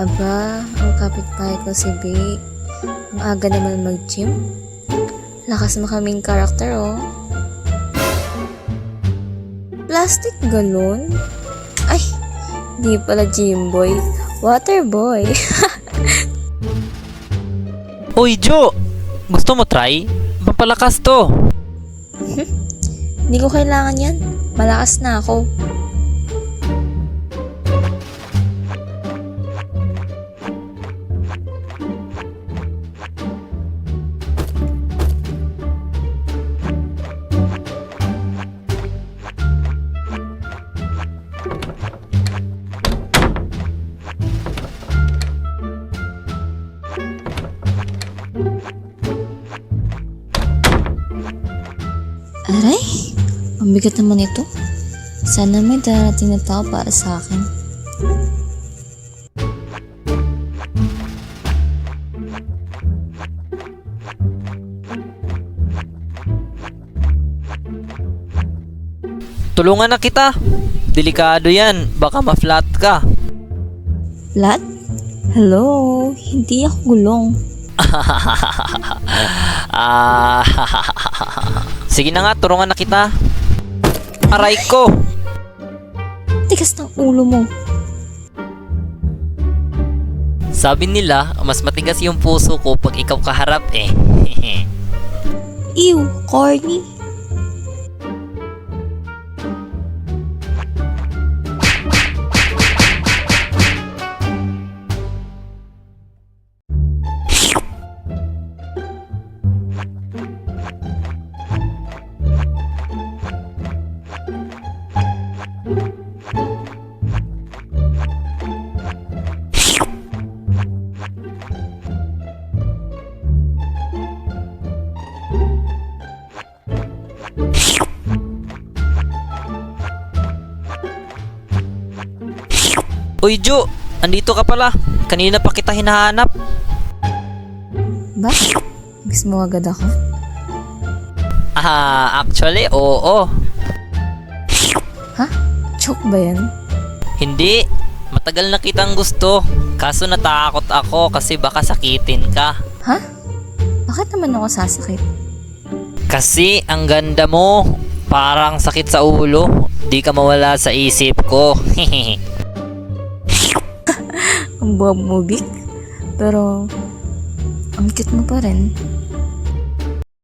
Aba, ang kapitbahay ko si Vic. Ang aga naman mag-gym. Lakas mo kaming karakter, oh. Plastic galon? Ay, di pala gym boy. Water boy. Uy, Jo! Gusto mo try? Pampalakas to. Hindi ko kailangan yan. Malakas na ako. Aray, ang bigat naman ito. Sana may darating na tao para sa akin. Tulungan na kita. Delikado yan. Baka ma-flat ka. Flat? Hello? Hindi ako gulong. Ah, Sige na nga, tulungan na kita. Aray ko! Tigas ng ulo mo. Sabi nila, mas matigas yung puso ko pag ikaw kaharap eh. Ew, corny. Uy, Jo! Andito ka pala. Kanina pa kita hinahanap. Ba? Gusto mo agad ako? Ah, actually, oo. Ha? Joke ba yan? Hindi. Matagal na kitang gusto. Kaso natakot ako kasi baka sakitin ka. Ha? Bakit naman ako sasakit? Kasi ang ganda mo. Parang sakit sa ulo. Di ka mawala sa isip ko. Ang buwab mo. Pero, ang cute mo pa rin.